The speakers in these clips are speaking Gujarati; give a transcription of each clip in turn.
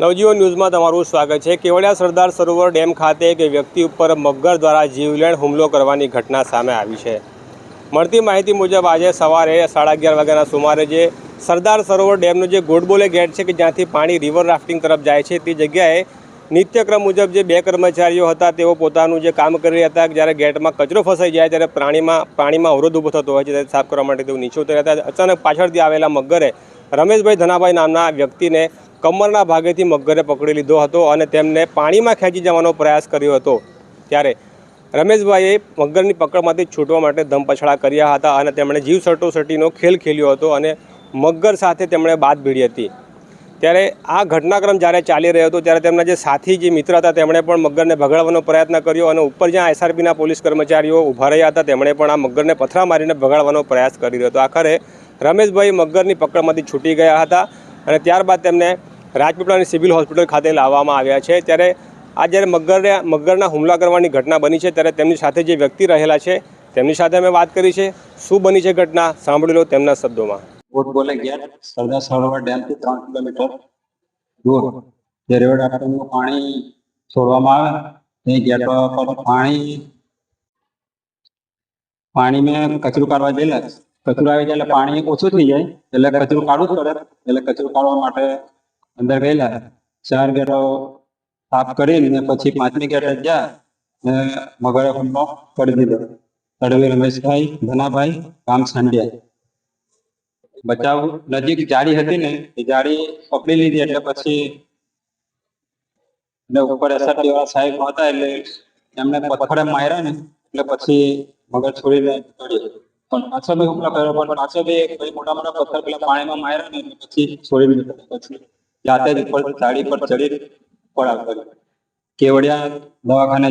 નવજીવન ન્યૂઝમાં તમારું સ્વાગત છે. કેવડિયા સરદાર સરોવર ડેમ ખાતે એક વ્યક્તિ ઉપર મગર દ્વારા જીવલેણ હુમલો કરવાની ઘટના સામે આવી છે. મળતી માહિતી મુજબ આજે સવારે સાડા અગિયાર વાગ્યાના સુમારે જે સરદાર સરોવર ડેમનો જે ગોડબોલે ગેટ છે કે જ્યાંથી પાણી રિવર રાફ્ટિંગ તરફ જાય છે, તે જગ્યાએ નિત્યક્રમ મુજબ જે બે કર્મચારીઓ હતા, તેઓ પોતાનું જે કામ કરી રહ્યા હતા, જ્યારે ગેટમાં કચરો ફસાઈ જાય ત્યારે પ્રાણીમાં પાણીમાં અવરોધ ઊભો થતો હોય છે ત્યારે સાફ કરવા માટે તેઓ નીચે ઉતર્યા હતા. અચાનક પાછળથી આવેલા મગરે રમેશભાઈ ધનાભાઈ નામના વ્યક્તિને કમરના ભાગેથી મગરે પકડી લીધો હતો અને તેમને પાણીમાં ખેંચી જવાનો પ્રયાસ કર્યો હતો. ત્યારે રમેશભાઈએ મગરની પકડમાંથી છૂટવા માટે ધમપછડા કર્યા હતા અને તેમણે જીવ સટોસટીનો ખેલ ખેલ્યો હતો અને મગર સાથે તેમણે બાદ ભીડી હતી. ત્યારે આ ઘટનાક્રમ જ્યારે ચાલી રહ્યો હતો ત્યારે તેમના જે સાથી જે મિત્ર હતા તેમણે પણ મગરને ભગાડવાનો પ્રયત્ન કર્યો અને ઉપર જ્યાં એસઆરપીના પોલીસ કર્મચારીઓ ઊભા રહ્યા હતા તેમણે પણ આ મગરને પથરા મારીને ભગાડવાનો પ્રયાસ કરી રહ્યો હતો. આખરે રમેશભાઈ મગરની પકડમાંથી છૂટી ગયા હતા અને ત્યારબાદ તેમને રાજપીપળાની સિવિલ હોસ્પિટલ ખાતે લાવવામાં આવ્યા છે. ત્યારે આ જ્યારે મગરને, મગરના હુમલા કરવાની ઘટના બની છે, ત્યારે તેમની સાથે જે વ્યક્તિ રહેલા છે, તેમની સાથે અમે વાત કરી છે. શું બની છે ઘટના? સાંભળી લો તેમના શબ્દોમાં. સરદાર સરોવર ડેમથી ત્રણ કિલોમીટર દૂર. જે રેવડ આટમનું પાણી છોડવામાં આવે તે ગેટ પર પાણી મેં કચરું કાઢવા ગયેલા. કચરું આવી જાય એટલે પાણી ઓછું થઈ જાય, એટલે કચરું કાઢવું જ પડે. એટલે કચરું કાઢવા માટે અંદર ગયેલા. ચાર ગેટો સાફ કરીને પછી પાંચમી ગેરે ગયા મગરે હુમલો કરી દીધો. તડવી રમેશભાઈ, ધનાભાઈ રામ સાંડિયા. બચાવ નજીક જાળી હતી ને, એ જાળી પકડી લીધી એટલે પછી ને ઉપર એસઆરટી વાળા સાહેબ હતા એટલે એમને પથ્થરે માર્યા ને, એટલે પછી મગર છોડીને પણ પાછો બી હુમલો કર્યો, પણ પાછો બી મોટા મોટા પથ્થર પેલા પાણીમાં માર્યા ને, પછી છોડી પછી જાતે જ ઉપર સાડી પર ચડી પડાવ કર્યો કેવડિયા દવાખાને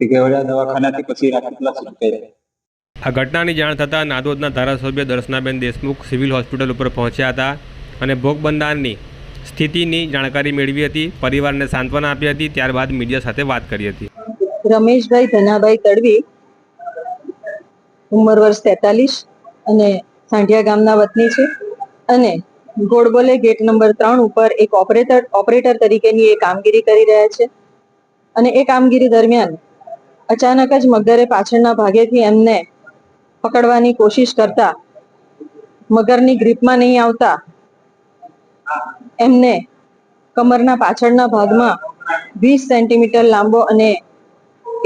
તે કેવડિયા દવાખાનાથી પછી રાખેલા સુટકે આ ઘટનાની જાણ થતાં નાદોદના ધારાસભ્ય દર્શનાબેન દેશમુખ સિવિલ હોસ્પિટલ ઉપર પહોંચ્યા હતા અને ભોગ બંધારણની સ્થિતિની જાણકારી મેળવી હતી પરિવારને સાંત્વના આપી હતી ત્યારબાદ મીડિયા સાથે વાત કરી હતી. રમેશભાઈ ધનાભાઈ તડવી ઉંમર વર્ષ તેતાલીસ અને સાંઢિયા ગામના વતની છે અને ગોળબોલે ગેટ નંબર ત્રણ ઉપર એક ઓપરેટર ઓપરેટર તરીકેની એ કામગીરી કરી રહ્યા છે. અને એ કામગીરી દરમિયાન અચાનક જ મગરે પાછળના ભાગેથી એમને પકડવાની કોશિશ કરતા, મગરની ગ્રીપમાં નહીં આવતા, એમને કમરના પાછળના ભાગમાં વીસ સેન્ટીમીટર લાંબો અને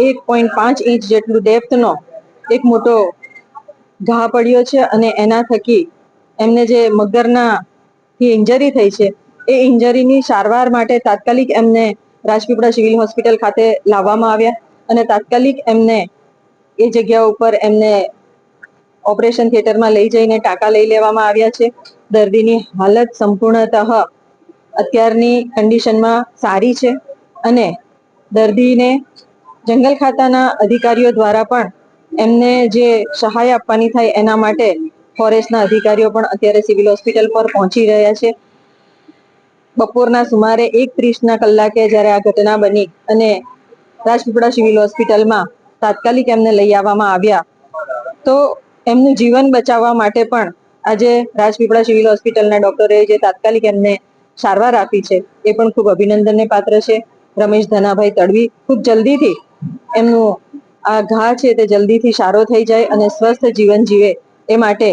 એક પોઈન્ટ પાંચ ઇંચ જેટલું ડેપ્થનો એક મોટો ઘા પડ્યો છે અને એના થકી એમને જે મગરના થી ઇન્જરી થઈ છે. એ ઇન્જરીની સારવાર માટે તાત્કાલિક એમને રાજપીપળા સિવિલ હોસ્પિટલ ખાતે લાવવામાં આવ્યા અને તાત્કાલિક એમને એ જગ્યા ઉપર એમને ઓપરેશન થિયેટરમાં લઈ જઈને ટાંકા લઈ લેવામાં આવ્યા છે. દર્દીની હાલત સંપૂર્ણતઃ અત્યારની કન્ડિશનમાં સારી છે અને દર્દીને જંગલ ખાતાના અધિકારીઓ દ્વારા પણ એમને જે સહાય આપવાની થાય એના માટે ફોરેસ્ટના અધિકારીઓ પણ અત્યારે સિવિલ હોસ્પિટલ પર પહોંચી રહ્યા છે. બપોરના સુમારે એક ત્રીસના કલાકે જ્યારે આ ઘટના બની અને રાજપીપળા સિવિલ હોસ્પિટલમાં તાત્કાલિક એમને લઈ આવવામાં આવ્યા, તો એમનું જીવન બચાવવા માટે પણ આજે રાજપીપળા સિવિલ હોસ્પિટલના ડોક્ટરે જે તાત્કાલિક એમને સારવાર આપી છે, એ પણ ખૂબ અભિનંદનને પાત્ર છે. રમેશ ધનાભાઈ તડવી ખૂબ જલ્દીથી એમનું આ ઘા છે તે જલ્દીથી સારો થઈ જાય અને સ્વસ્થ જીવન જીવે. એ માટે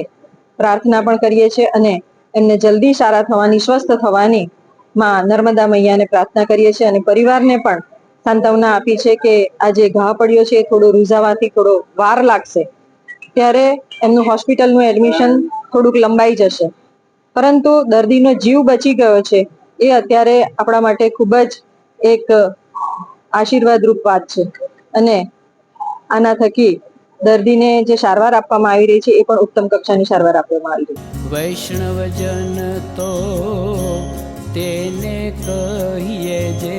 પ્રાર્થના પણ કરીએ છીએ અને એમને જલ્દી સારા થવાની, સ્વસ્થ થવાની માં નર્મદા મૈયાને પ્રાર્થના કરીએ છીએ અને પરિવારને પણ સાંત્વના આપી છે કે આ જે ઘા પડ્યો છે એ થોડો રૂઝાવાથી થોડો વાર લાગશે. ત્યારે એમનું હોસ્પિટલનું એડમિશન થોડુંક લંબાઈ જશે. પરંતુ દર્દીનો જીવ બચી ગયો છે એ અત્યારે આપણા માટે ખૂબ જ એક આશીર્વાદરૂપ વાત છે. અને આના થકી દર્દીને જે સારવાર આપવામાં આવી રહી છે, એ પણ ઉત્તમ કક્ષાની સારવાર આપવામાં આવી રહી વૈષ્ણવજન તો તેને કહીએ જે